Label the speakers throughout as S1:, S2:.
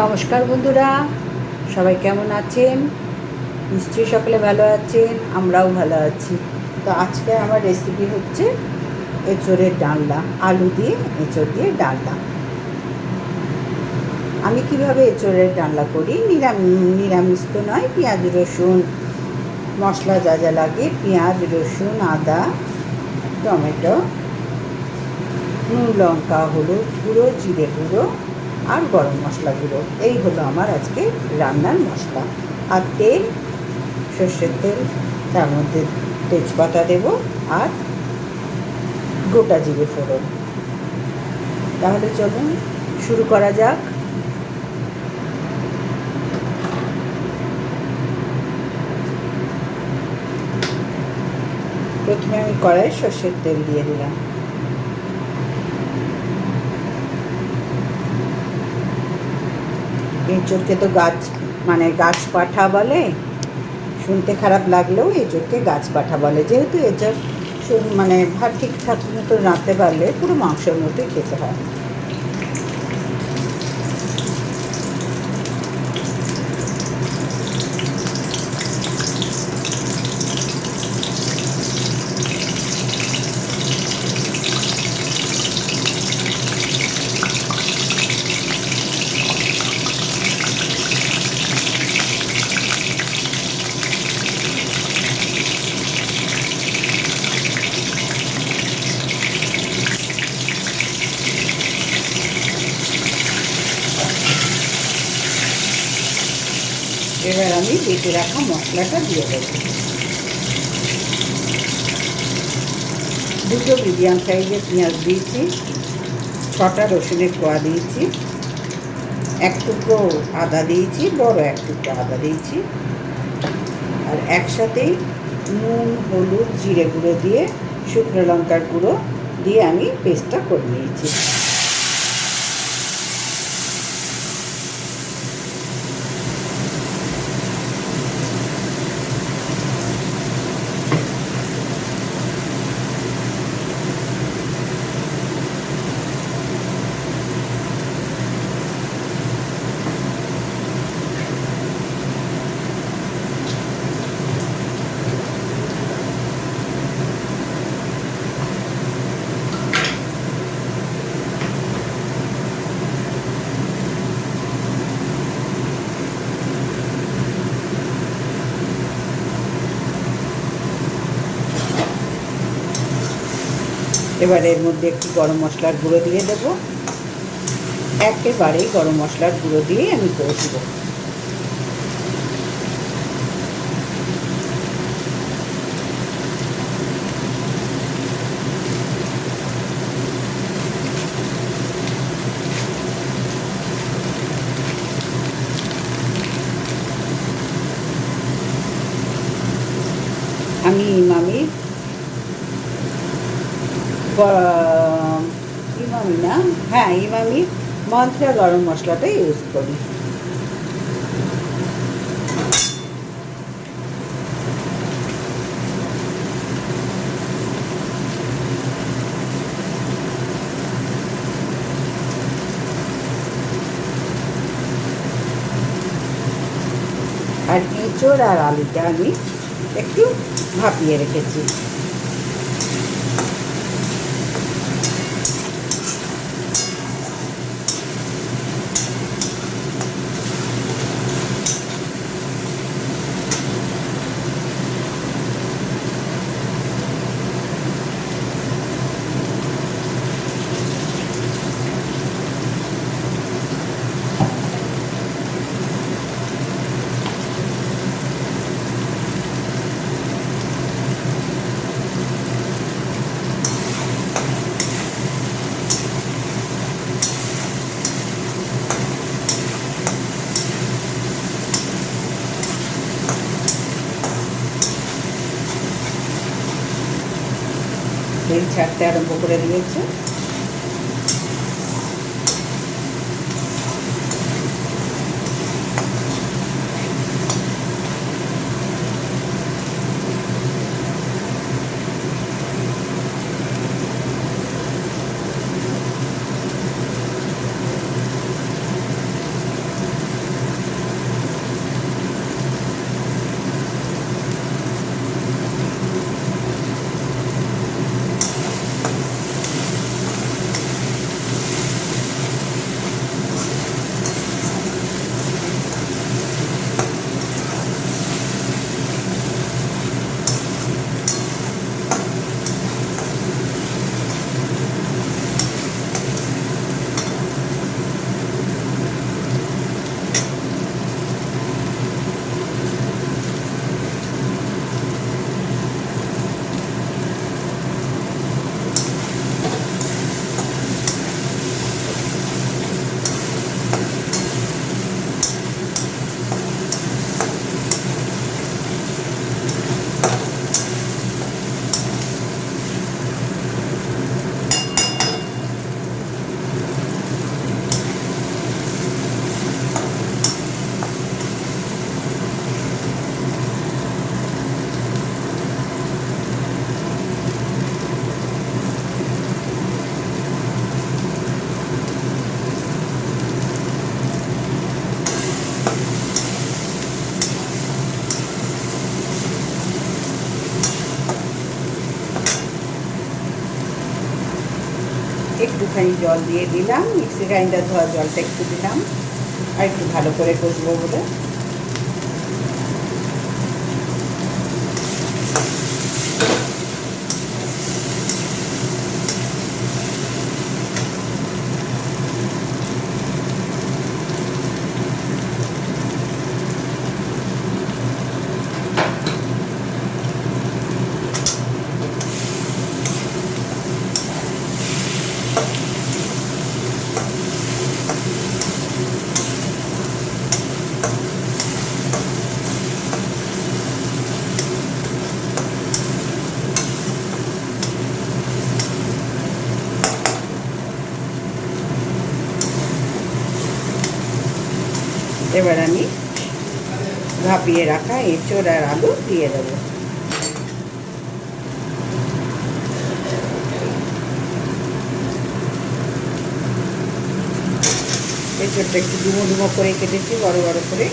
S1: নমস্কার বন্ধুরা, সবাই কেমন আছেন? নিশ্চয়ই সকলে ভালো আছেন, আমরাও ভালো আছি। তো আজকে আমার রেসিপি হচ্ছে এঁচড়ের ডালনা আলু দিয়ে এঁচড় দিয়ে ডালনা আমি কীভাবে এঁচড়ের ডালনা করি? নিরামিষ নিরামিষ তো নয়, পেঁয়াজ, রসুন, মশলা যা যা লাগে, পেঁয়াজ, রসুন, আদা, টমেটো, নুন, লঙ্কা, হলুদ গুঁড়ো, জিরে গুঁড়ো আর গরম মশলা গুঁড়ো। এই হলো আমার আজকে রান্নার মশলা। আর তেল, সর্ষের তেল, তার মধ্যে তেজপাতা দেব আর গোটা জিরে ফোড়ন। তাহলে চলুন, শুরু করা যাক। প্রথমে আমি কড়াই সর্ষের তেল দিয়ে দিলাম। এঁচড়কে তো গাছ মানে গাছ পাঠা বলে। শুনতে খারাপ লাগলেও এঁচোরকে গাছ পাঠা বলে। যেহেতু এঁচোর মানে ভাত ঠিকঠাক মতো রাঁধতে পারলে পুরো মাংসের মতোই খেতে হয় এবার আমি বেটে রাখা, মশলাটা দিয়ে দেবো। দুটো মিডিয়াম সাইজের পেঁয়াজ দিয়েছি, ছটা রসুনের কোয়া দিয়েছি, এক টুকরো আদা দিয়েছি, বড় এক টুকরো আদা দিয়েছি। আর একসাথেই নুন, হলুদ, জিরে গুঁড়ো দিয়ে শুকনো লঙ্কার গুঁড়ো দিয়ে আমি পেস্টটা করে নিয়েছি। এবার এর মধ্যে একটু গরম মশলার গুঁড়ো দিয়ে দেবো। একেবারেই গরম মশলার গুঁড়ো দিয়ে আমি করে আমি মন্ত্রা গরম মশলাটা ইউজ করি। আর এঁচড় আর আলুটা আমি একটু ভাপিয়ে রেখেছি। তেল ছাড়তে আরম্ভ করে দিয়েছে। জল দিয়ে দিলাম, মিক্সি গ্রাইন্ডার ধোয়া জলটা একটু দিলাম, আর একটু ভালো করে কষবো বলে। এবার আমি ভাপিয়ে রাখা এঁচড় আর আলু দিয়ে দেবো। এঁচড়টা একটু ডুমো ডুমো করে কেটেছি, বড় বড় করে।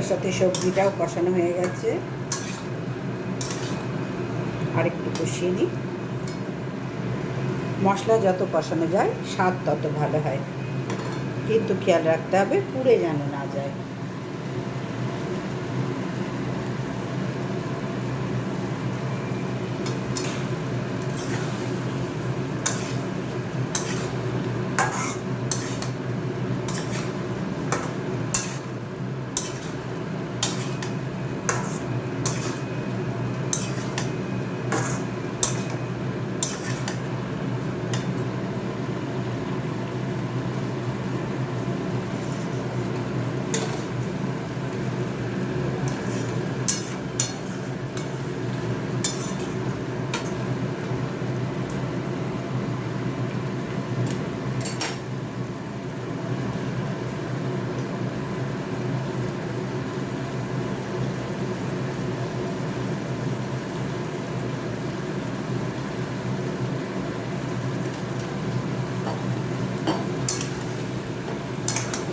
S1: মশলার সাথে সবজিটাও কষানো হয়ে গেছে। আর একটু কষিয়ে নিই। মশলা যত কষানো যায়, স্বাদ তত ভালো হয়। কিন্তু খেয়াল রাখতে হবে পুড়ে যেন না যায়।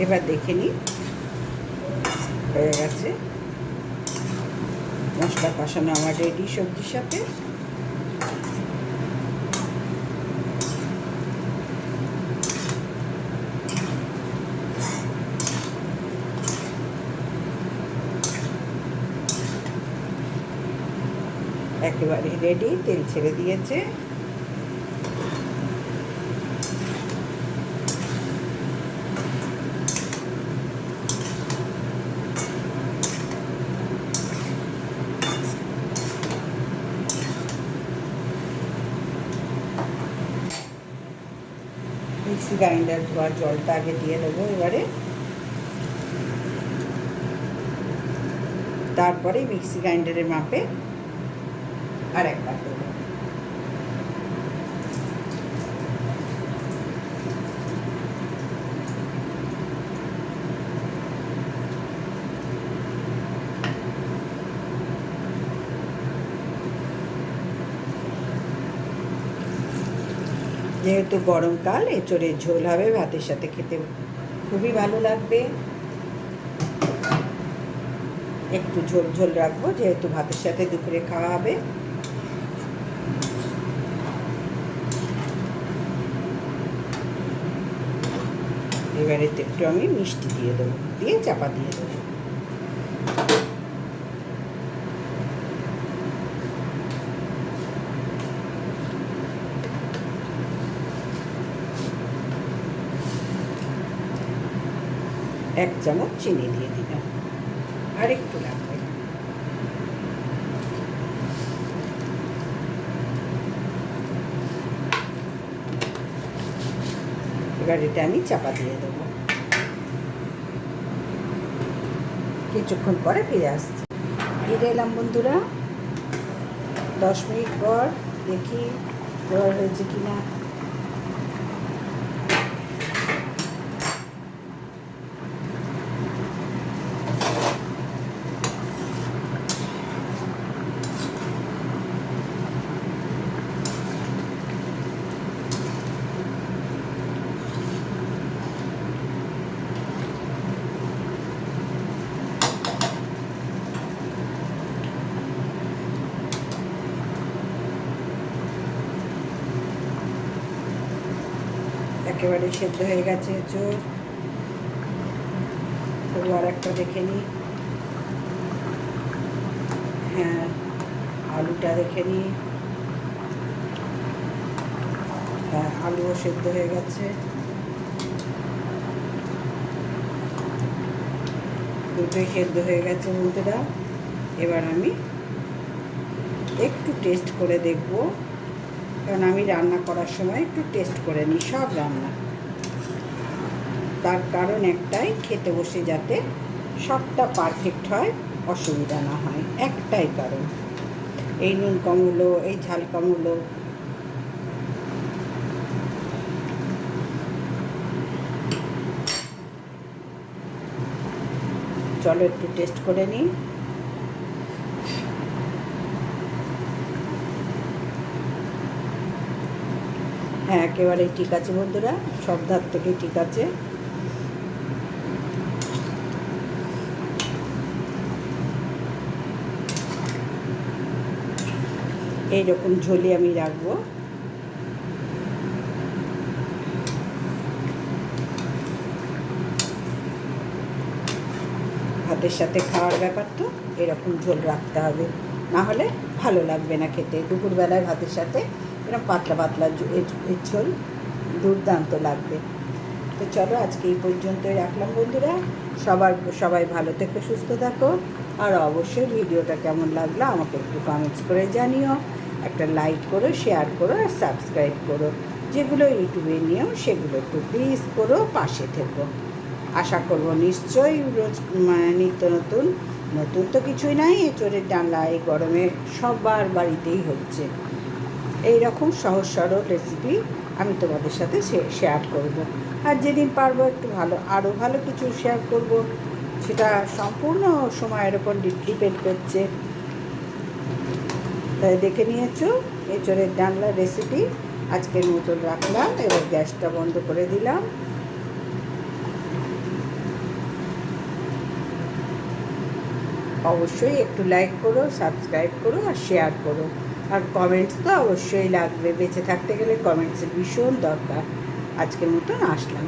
S1: এবার দেখে নিই। হয়ে গেছে। মশলা কষানো আমার রেডি সবজির সাথে। একেবারে রেডি তেল ছেড়ে দিয়েছে। গ্রাইন্ডার ধোয়া জলটা আগে দিয়ে দেবো এবারে তারপরে মিক্সি গ্রাইন্ডারের মাপে আর একবার দেবো যেহেতু গরমকাল এঁচড়ের ঝোল হবে, ভাতের সাথে খেতে খুবই ভালো লাগবে। একটু ঝোল ঝোল রাখব, যেহেতু ভাতের সাথে দুপুরে খাওয়া হবে। এবারে একটু আমি মিষ্টি দিয়ে দেবো, দিয়ে চাপা দিয়ে দেবো। এক চামচ চিনি দিয়ে দিলাম। আর একটু লাগবে। এবার এটা আমি চাপা দিয়ে দেবো। কিছুক্ষণ পরে ফিরে আসছি। ফিরে এলাম বন্ধুরা। দশ মিনিট পর দেখি হয়েছে কিনা। একেবারে সেদ্ধ হয়ে গেছে চোর। তবু আর একটা দেখে নিই। হ্যাঁ আলুটা দেখে নিই। হ্যাঁ আলুও সেদ্ধ হয়ে গেছে। দুটোই সেদ্ধ হয়ে গেছে বন্ধুরা এবার আমি একটু টেস্ট করে দেখব। কারণ আমি রান্না করার সময় একটু টেস্ট করে নিই, সব রান্না। তার কারণ একটাই, খেতে বসে যাতে সবটা পারফেক্ট হয়, অসুবিধা না হয়, একটাই কারণ। এই নুন কম হলো এই ঝাল কম হলো চলো একটু টেস্ট করে নিই। হ্যাঁ একেবারেই ঠিক আছে বন্ধুরা, সব ধার থেকেই ঠিক আছে। এইরকম ঝোলে আমি রাখব। ভাতের সাথে খাওয়ার ব্যাপার তো, এরকম ঝোল রাখতে হবে। না হলে ভালো লাগবে না খেতে। দুপুরবেলায় ভাতের সাথে এরকম পাতলা পাতলা ঝোল দুর্দান্ত লাগবে। তো চলো আজকে এই পর্যন্তই রাখলাম বন্ধুরা। সবার, সবাই ভালো থেকো, সুস্থ থাকো। আর অবশ্যই ভিডিওটা কেমন লাগল আমাকে একটু কমেন্টস করে জানিও। একটা লাইক করো শেয়ার করো আর সাবস্ক্রাইব করো। যেগুলো ইউটিউবে নিয়েও সেগুলো একটু প্লিজ করো, পাশে থেকো। আশা করব নিশ্চয়ই রোজ মানে নিত্য নতুন নতুন তো কিছুই নাই চোরের ডালা, এই গরমে সবার বাড়িতেই হচ্ছে। এই রকম সহজ সরল রেসিপি আমি তোমাদের সাথে শেয়ার করব। আর যেদিন পারব একটু ভালো আরও ভালো কিছু শেয়ার করব। সেটা সম্পূর্ণ সময়ের ওপর ডিপেন্ড করছে। তাই দেখে নিয়েছো, এঁচড়ের ডানলার রেসিপি আজকের মতন রাখলাম, এবার গ্যাসটা বন্ধ করে দিলাম। অবশ্যই একটু লাইক করো সাবস্ক্রাইব করো আর শেয়ার করো। আর কমেন্টস তো অবশ্যই লাগবে। বেঁচে থাকতে গেলে কমেন্টসের ভীষণ দরকার। আজকের মতন আসলাম।